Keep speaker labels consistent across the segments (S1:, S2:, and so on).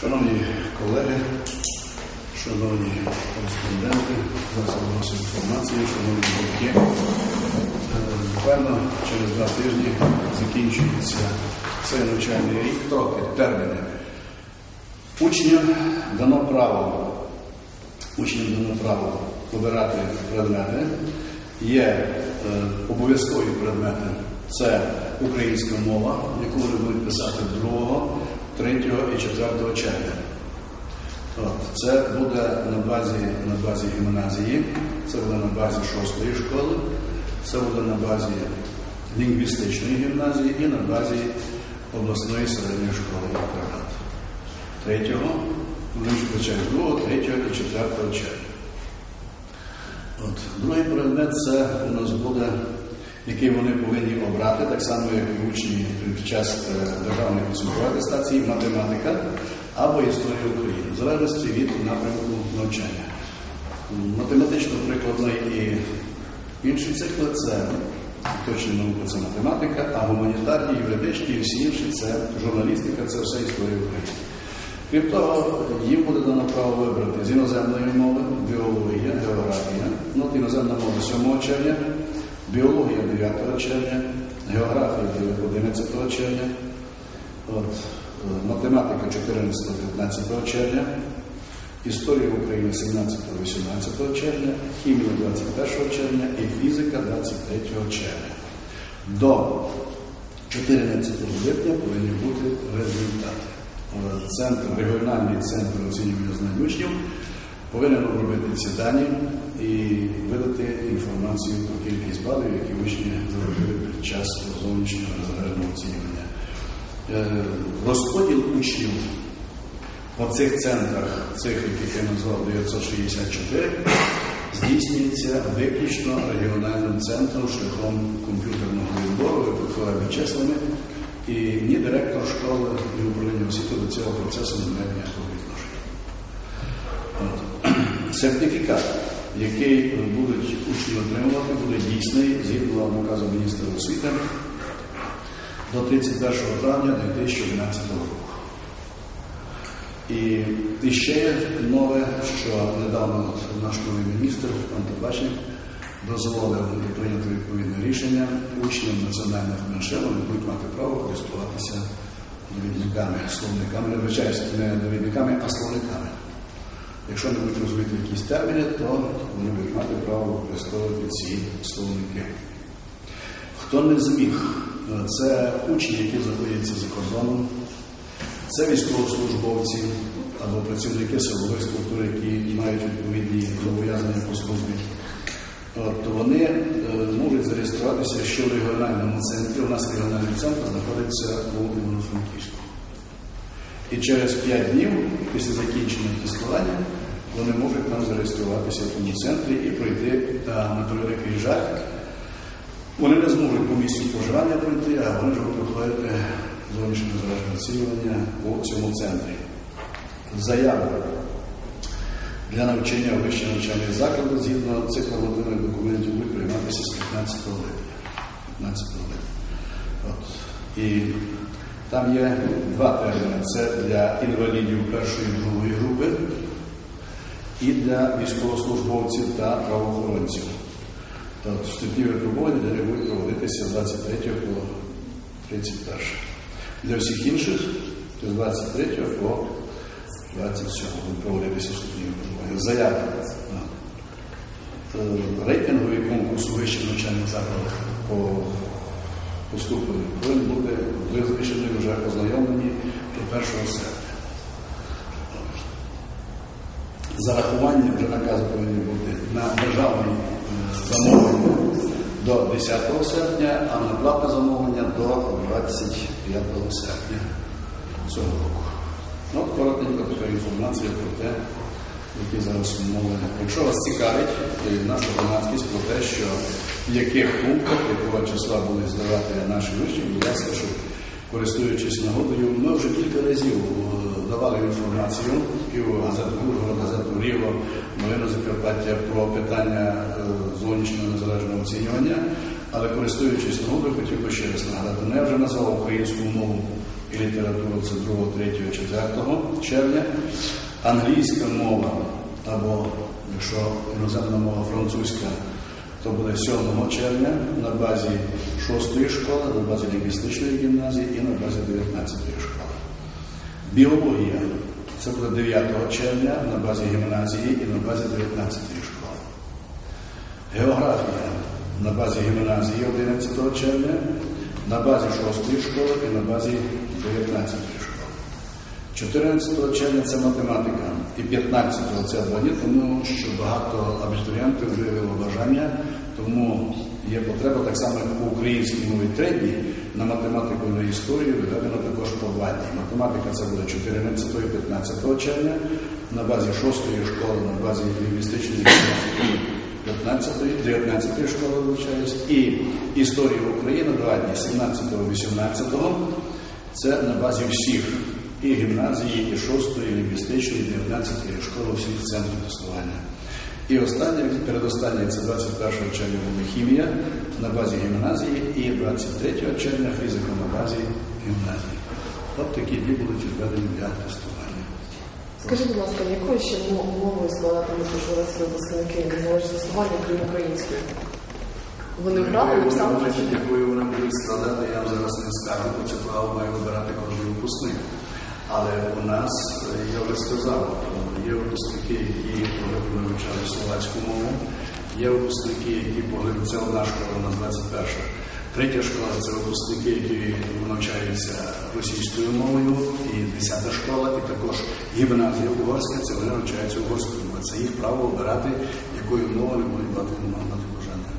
S1: Шановні колеги, шановні кореспонденти, засоби масової інформації, шановні батьки, Е, буквально через два тижні закінчується цей навчальний рік, трохи терміни. Учням дано право, учням дано право обирати предмети. Є е, обов'язкові предмети. Це українська мова, яку вони будуть писати 2, 3 і 4 червня. От, це буде на базі, на базі гімназії, це буде на базі шостої школи, це буде на базі лінгвістичної гімназії і на базі обласної середньої школи інтернат. Третього, вони ж почають другого, третього і четвертого червня. От, другий предмет це у нас буде, який вони повинні обрати, так само, як і учні під час е, державної підсумкової атестації, математика або історія України, в залежності від напрямку навчання. Математично-прикладний і інші цикли це точні науки, це математика, а гуманітарні, юридичні і всі інші це журналістика, це все історія України. Крім того, їм буде дано право вибрати з іноземної мови, біологія, географія, ну, іноземна мова 7 червня, біологія 9 червня, географія 11 червня, от, математика 14-15 червня, історія України 17-18 червня, хімія 21 червня і фізика 23 червня. До 14 липня повинні бути результати. Центр, регіональний центр оцінювання знань учнів повинен обробити ці дані і видати інформацію про кількість балів, які учні заробили під час зовнішнього незалежного оцінювання. Е, Розподіл учнів по цих центрах, цих, яких я назвав 964, здійснюється виключно регіональним центром шляхом комп'ютерного відбору, випадковими числами, і ні директор школи, ні управління освіти до цього процесу не має ніякого. Сертифікат, який будуть учні отримувати, буде дійсний згідно наказу міністра освіти до 31 травня 2011 року. І, і ще нове, що недавно наш новий міністр, пан Табачник, дозволив прийняти відповідне рішення учням національних меншин будуть мати право користуватися довідниками, словниками, вибачаюсь, не довідниками, а словниками. Якщо не будуть розуміти якісь терміни, то вони будуть мати право використовувати ці словники. Хто не зміг, це учні, які знаходяться за кордоном, це військовослужбовці або працівники силових структур, які мають відповідні зобов'язання по службі. От, вони е, можуть зареєструватися ще в регіональному центрі. У нас регіональний центр знаходиться у Івано-Франківську. І через 5 днів після закінчення тестування вони можуть там зареєструватися в тому центрі і пройти та на превеликий жаль. Вони не зможуть по місцю проживання пройти, а вони ж проходити зовнішнє незалежне оцінювання у цьому центрі. Заява для навчання в вищих навчальних закладах згідно цих нормативних документів будуть прийматися з 15 липня. 15 липня. От. І там є два терміни. Це для інвалідів першої і другої групи і для військовослужбовців та правоохоронців. От, вступні випробування будуть проводитися з 23 по 31. Для всіх інших з 23 по 27 будуть проводитися вступні випробування. Заява. Е, Рейтинговий конкурс у вищих навчальних закладах по поступленню повинен бути визначений вже ознайомлені до 1 серпня. Зарахування вже наказу повинні бути на державне е, замовлення до 10 серпня, а на платне замовлення до 25 серпня цього року. Ну, от коротенько така інформація про те, які зараз умови. Якщо вас цікавить е, наша громадськість про те, що в яких пунктах, якого числа будуть здавати наші учні, будь ласка, щоб користуючись нагодою, ми вже кілька разів е, давали інформацію і у газету Ріво, новину Закарпаття про питання е, зовнішнього незалежного оцінювання, але користуючись нагодою, хотів би ще раз нагадати, не вже назвав українську мову і літературу це 2, 3, 4 червня. Англійська мова або якщо іноземна мова французька, то буде 7 червня на базі 6 школи, на базі лінгвістичної гімназії і на базі 19 школи. Біологія це буде 9 червня на базі гімназії і на базі 19 школи. Географія на базі гімназії 11 червня, на базі 6 школи і на базі 19 школи. 14 червня це математика і 15 це абоні, тому що багато абітурієнтів виявило бажання, тому є потреба так само як по українській мові дні, на математику і на історію виведено також по два дні. Математика це буде 14 і 15 червня, на базі 6 школи, на базі лінгвістичної гімназії 15 19 школи вивчаюсь, і історія України два дні 17-18. Це на базі всіх і гімназії, і 6 і лінгвістичної, і 19 школи всіх центрів тестування. І останнє, передостаннє це 21 червня буде хімія на базі гімназії і 23 червня фізика на базі гімназії. Тобто такі дні будуть введені для тестування.
S2: Скажіть, будь ласка, якою ще мо- мовою складатимуть можливості випускники незалежне тестування, крім української? Вони брали
S1: Якою
S2: написали?
S1: Якою вони будуть складати, я вам зараз не скажу, бо це право має вибирати кожен випускник. Але у нас, я вже сказав, є випускники, які поглибно вивчали словацьку мову, є випускники, які поглибно, одна школа, у нас 21. Третя школа це випускники, які навчаються російською мовою, і 10 школа, і також гімназія угорська, це вони навчаються угорською мовою. Це їх право обирати, якою мовою вони мати бажання.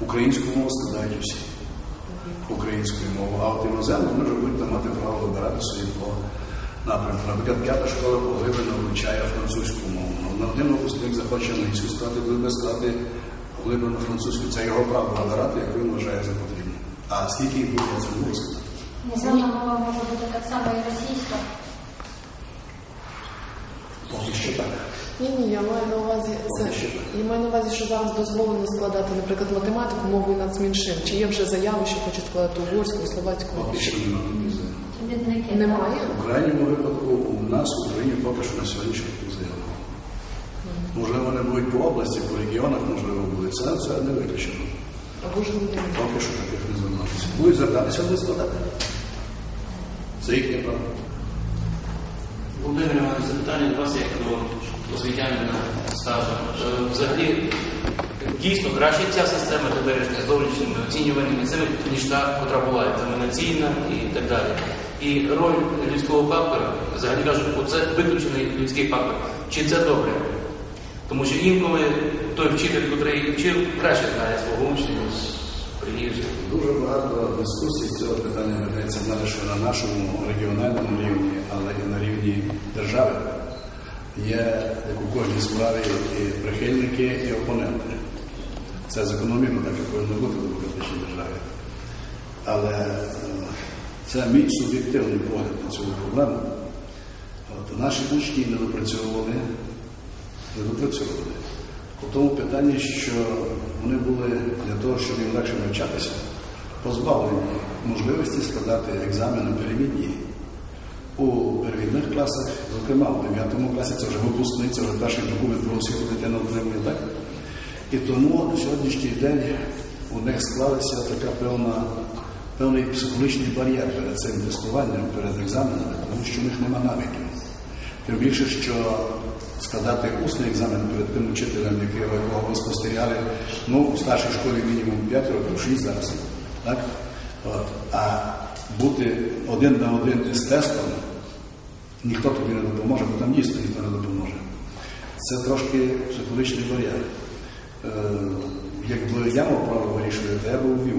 S1: Українську мову складають усі. Українською мовою, а от іноземно може вже будуть мати право вибирати собі по напрямку. Наприклад, п'ята школа поглиблено вивчає французьку мову. Ну, На один випускник захоче англійську сказати, буде сказати поглиблено французьку. Це його право вибирати, як він вважає за потрібне. А скільки їх буде, це можу сказати.
S3: Іноземна мова може бути так само і російська.
S1: Поки що так.
S2: Ні, ні, я маю на увазі це. Я маю на увазі, що зараз дозволено складати, наприклад, математику мовою нацменшин. Чи є вже заяви, що хочуть складати угорську, словацьку?
S1: Поки що немає.
S2: Немає?
S1: У крайньому випадку у нас в Україні поки що на сьогодні ще таких заяв. Можливо, вони будуть по області, по регіонах, можливо, будуть. Це, це не виключено.
S2: Або ж люди.
S1: Поки що таких не звертатися. Будуть звертатися, будуть складати. Це їхнє право.
S4: Володимир Іванович, запитання до вас як до освітянина стажу. Е, Взагалі, дійсно краще ця система теперішня з зовнішніми оцінюваннями ніж та, котра була екзаменаційна і так далі. І роль людського фактора, взагалі кажуть, оце виключений людський фактор. Чи це добре? Тому що інколи той вчитель, який вчив, краще знає свого учня.
S1: Дуже багато дискусій з цього питання ведеться не лише на нашому регіональному рівні, але і на рівні держави. Є, як у кожній справі, і прихильники, і опоненти. Це закономірно, так і повинно бути в демократичній державі. Але е, це мій суб'єктивний погляд на цю проблему. От, наші учні не допрацьовували, не допрацьовували. У тому питанні, що вони були для того, щоб їм легше навчатися, позбавлені можливості складати екзамени перевідні у перевідних класах, зокрема у 9 класі, це вже випускний, це вже перший документ про освіту дитина отримує, так? І тому на сьогоднішній день у них склалася така певна, певний психологічний бар'єр перед цим тестуванням, перед екзаменами, тому що в них нема навиків. Тим більше, що складати усний екзамен перед тим учителем, якого ви спостерігали, ну, у старшій школі мінімум 5 років, 6 зараз. Так? От. А бути один на один із тестом, ніхто тобі не допоможе, бо там дійсно ніхто не допоможе. Це трошки психологічний бар'єр. Е, якби я мав право вирішувати, я би ввів.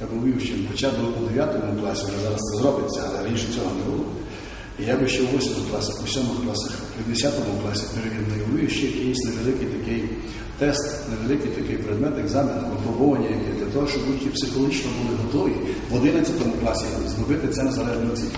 S1: Я би ввів учнів. Хоча б у 9 класі, вже зараз це зробиться, але раніше цього не було. Я би ще у 8 класах, у 7 класах, у 10 класі перевірний ввів ще якийсь невеликий такий тест, невеликий такий предмет, екзамен, випробування, яке того, щоб учні психологічно були готові в 11 класі зробити це незалежне оцінки.